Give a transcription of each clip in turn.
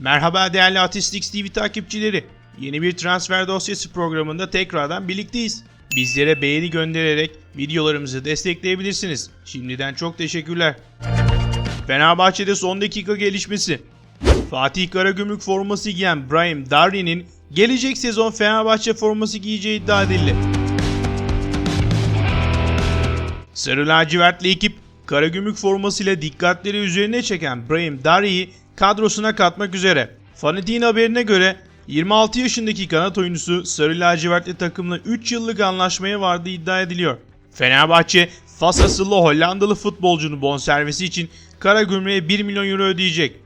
Merhaba değerli Artistix TV takipçileri. Yeni bir transfer dosyası programında tekrardan birlikteyiz. Bizlere beğeni göndererek videolarımızı destekleyebilirsiniz. Şimdiden çok teşekkürler. Fenerbahçe'de son dakika gelişmesi. Fatih Karagümrük forması giyen Brahim Darri'nin gelecek sezon Fenerbahçe forması giyeceği iddia edildi. Sarı lacivertli ekip Karagümrük formasıyla dikkatleri üzerine çeken Brahim Darri'yi kadrosuna katmak üzere. Fanatik'in haberine göre 26 yaşındaki kanat oyuncusu Sarı lacivertli takımla 3 yıllık anlaşmaya vardığı iddia ediliyor. Fenerbahçe, Fas asıllı Hollandalı futbolcunun bonservisi için Karagümrük'e 1 milyon euro ödeyecek.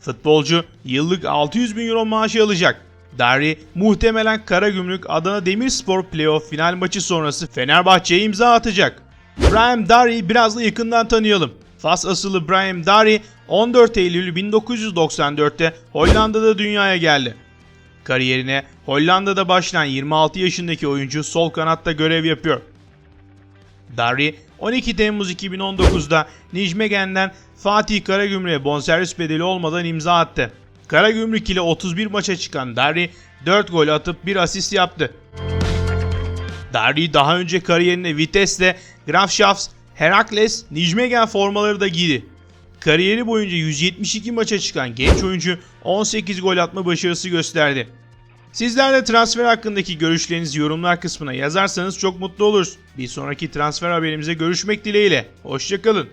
Futbolcu yıllık 600 bin euro maaşı alacak. Dari muhtemelen Karagümrük Adana Demirspor playoff final maçı sonrası Fenerbahçe'ye imza atacak. Brahim Dari biraz da yakından tanıyalım. Fas asıllı Brahim Dari 14 Eylül 1994'te Hollanda'da dünyaya geldi. Kariyerine Hollanda'da başlayan 26 yaşındaki oyuncu sol kanatta görev yapıyor. Dari 12 Temmuz 2019'da Nijmegen'den Fatih Karagümrük'e bonservis bedeli olmadan imza attı. Karagümrük ile 31 maça çıkan Dari 4 gol atıp 1 asist yaptı. Dari daha önce kariyerinde Vites'te Grafschafts, Herakles, Nijmegen formaları da giydi. Kariyeri boyunca 172 maça çıkan genç oyuncu 18 gol atma başarısı gösterdi. Sizler de transfer hakkındaki görüşlerinizi yorumlar kısmına yazarsanız çok mutlu oluruz. Bir sonraki transfer haberimize görüşmek dileğiyle. Hoşçakalın.